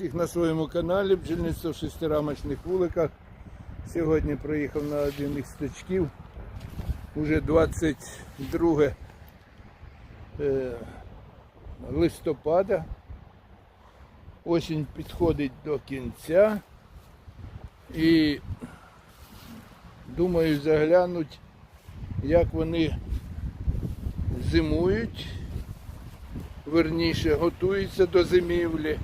всіх на своєму каналі бджільництво в шестирамочних вуликах. Сьогодні приїхав на один із стачків. Уже 22 е, листопада. Осінь підходить до кінця. І думаю заглянуть, як вони зимують, верніше готуються до зимівлі.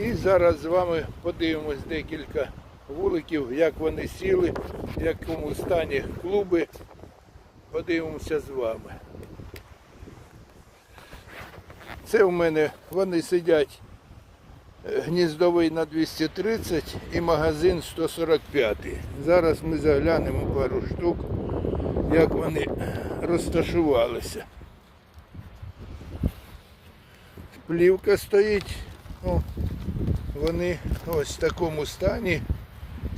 І зараз з вами подивимось декілька вуликів, як вони сіли, в якому стані клуби. Подивимося з вами. Це у мене вони сидять е, гніздовий на 230 і магазин 145. Зараз ми заглянемо пару штук, як вони розташувалися. Плівка стоїть. О, вони ось в такому стані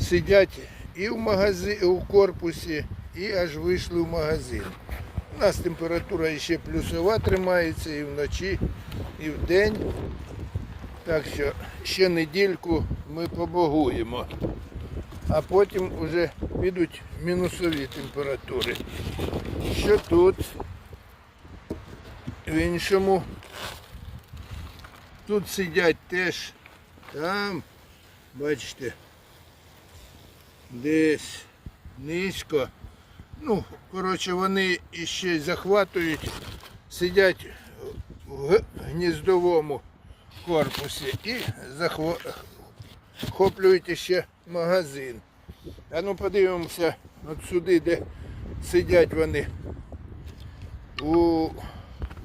сидять і в магазині, і в корпусі, і аж вийшли в магазин. У нас температура ще плюсова тримається і вночі, і вдень. Так що ще недільку ми побогуємо. А потім вже підуть мінусові температури. Що тут? В іншому тут сидять теж там, бачите, десь низько. Ну, коротше, вони іще захватують, сидять в гніздовому корпусі і захоплюють іще магазин. А ну подивимося от сюди, де сидять вони у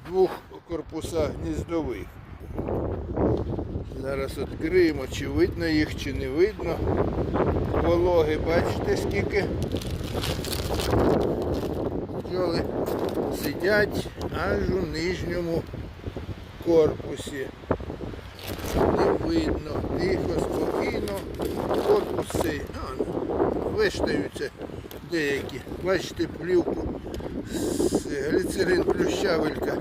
двох корпусах гніздових. Зараз відкриємо, чи видно їх, чи не видно. Вологи, бачите, скільки бджоли сидять аж у нижньому корпусі. Не видно, тихо, спокійно. Корпус цей, виштаються деякі. Бачите плівку, гліцерин плющавелька,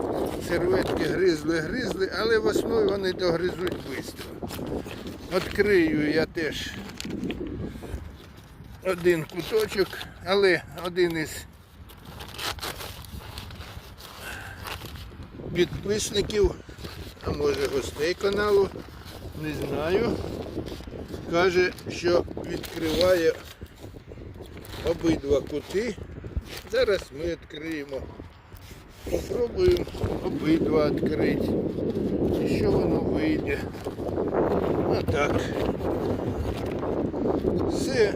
серветки гризли, гризли, але в основі вони догризуть швидко. Відкрию я теж один куточок, але один із підписників, а може гостей каналу, не знаю, каже, що відкриває обидва кути. Зараз ми відкриємо. Попробуємо обидва відкрити. Що воно вийде. Отак. Все.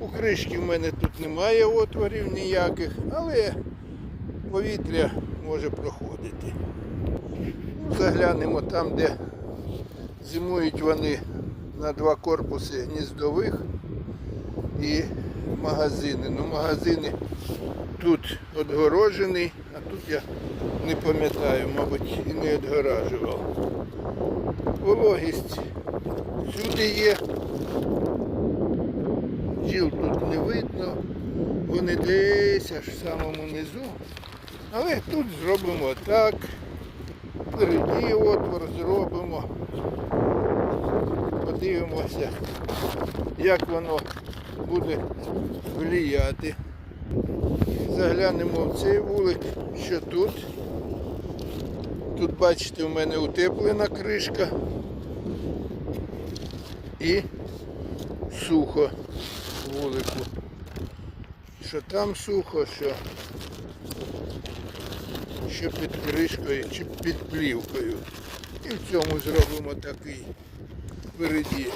У кришки в мене тут немає отворів ніяких, але повітря може проходити. Ну, заглянемо там, де зимують вони на два корпуси гніздових і магазини. Ну, магазини тут відгорожений, а тут я не пам'ятаю, мабуть, і не відгоражував. Вологість всюди є. Джіл тут не видно, вони десь аж в самому низу. Але тут зробимо так. Впереді отвор зробимо. Подивимося, як воно буде вліяти. Заглянемо в цей вулик, що тут. Тут, бачите, у мене утеплена кришка і сухо вулику. Що там сухо, що, що під кришкою чи під плівкою. І в цьому зробимо такий впереді.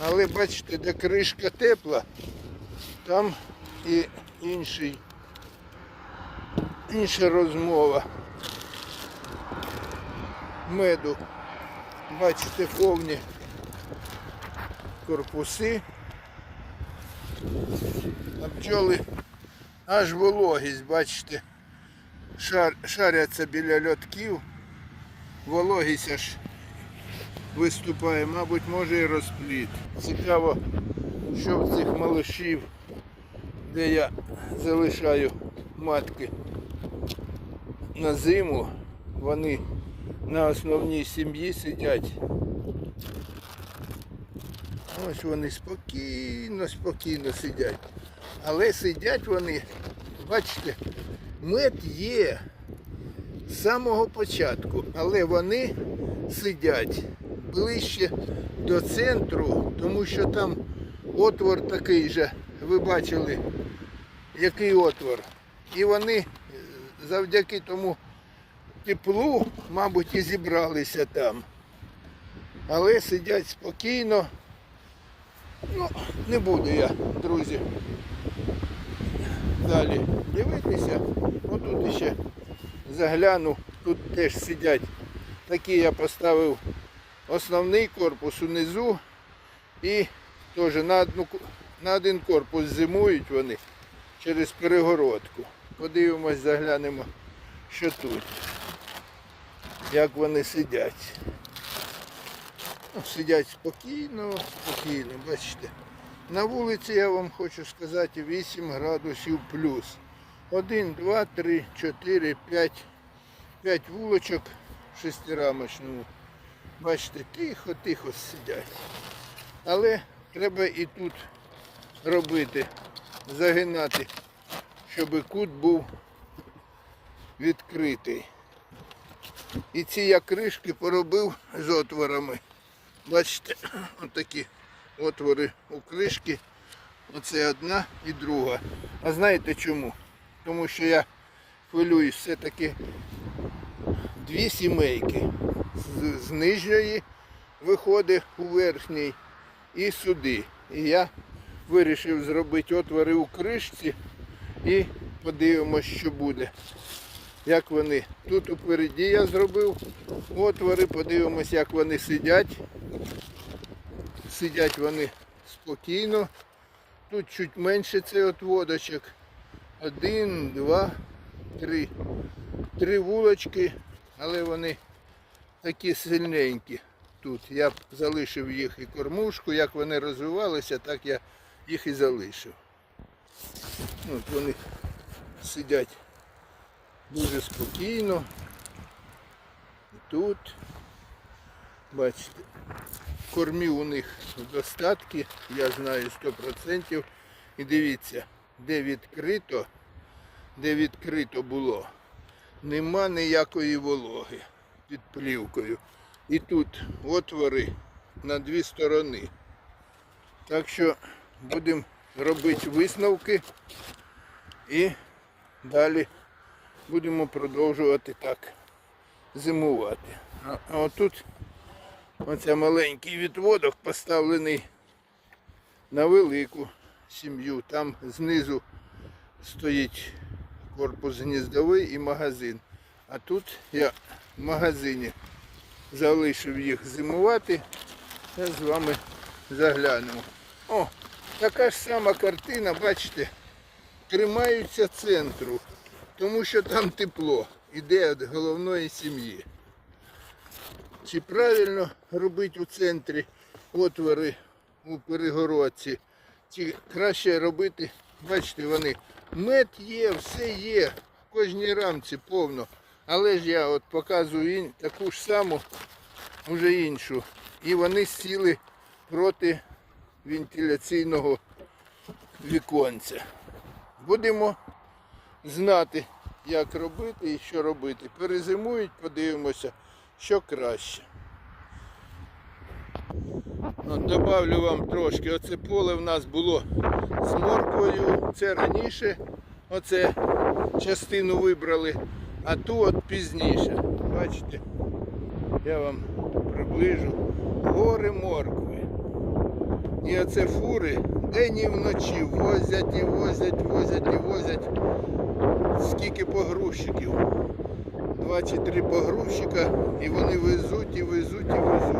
Але бачите, де кришка тепла, там і інший, інша розмова. Меду. Бачите, повні корпуси. А бджоли аж вологість, бачите, шар, шаряться біля льотків. Вологість аж виступає, мабуть, може і розпліт. Цікаво, що в цих малышів, де я залишаю матки на зиму, вони на основній сім'ї сидять. Ось вони спокійно, спокійно сидять. Але сидять вони, бачите, мед є з самого початку, але вони сидять ближче до центру, тому що там отвор такий же, ви бачили, який отвор. І вони е, завдяки тому теплу, мабуть, і зібралися там. Але сидять спокійно. Ну, не буду я, друзі, далі дивитися. Отут ще загляну, тут теж сидять. Такі я поставив основний корпус унизу і теж на, одну, на один корпус зимують вони через перегородку. Подивимось, заглянемо, що тут. Як вони сидять. Ну, Сидять спокійно, спокійно, бачите. На вулиці я вам хочу сказати 8 градусів плюс. 1, 2, 3, 4, 5, 5 вулочок в. Бачите, тихо-тихо сидять. Але треба і тут робити, загинати, щоб кут був відкритий. І ці я кришки поробив з отворами. Бачите, отакі отвори у кришки. Оце одна і друга. А знаєте чому? Тому що я хвилююсь все-таки дві сімейки. З, з нижньої виходить у верхній і сюди. І я вирішив зробити отвори у кришці і подивимось, що буде. Як вони. Тут упереді я зробив отвори, подивимось, як вони сидять. Сидять вони спокійно. Тут чуть менше цей отводочок. Один, два, три. Три вулочки, але вони такі сильненькі тут. Я залишив їх і кормушку, як вони розвивалися, так я їх і залишив. От вони сидять дуже спокійно. І Тут, бачите, кормів у них достатки, я знаю 100%. І дивіться, де відкрито, де відкрито було, нема ніякої вологи під плівкою. І тут отвори на дві сторони. Так що будемо робити висновки і далі будемо продовжувати так зимувати. А, отут оце маленький відводок поставлений на велику сім'ю. Там знизу стоїть корпус гніздовий і магазин. А тут я в магазині залишив їх зимувати. Я з вами заглянемо. О, така ж сама картина, бачите, тримаються центру, тому що там тепло іде від головної сім'ї. Чи правильно робити у центрі отвори у перегородці, чи краще робити, бачите, вони мед є, все є, в кожній рамці повно. Але ж я от показую ін- таку ж саму, вже іншу. І вони сіли проти вентиляційного віконця. Будемо знати, як робити і що робити. Перезимують, подивимося, що краще. От, добавлю вам трошки. Оце поле в нас було з морквою. Це раніше оце частину вибрали, а ту от пізніше. Бачите? Я вам приближу. Гори моркви. І оце фури день і вночі возять і возять, возять і возять. Скільки погрузчиків. Два чи три погрузчика і вони везуть і везуть і везуть.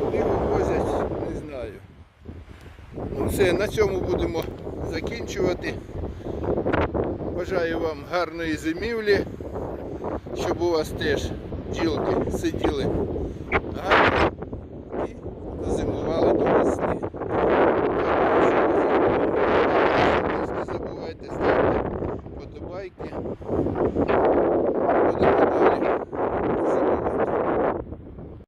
Куди вивозять, не знаю. Ну все, на цьому будемо закінчувати. Бажаю вам гарної зимівлі, щоб у вас теж бджілки сиділи гарно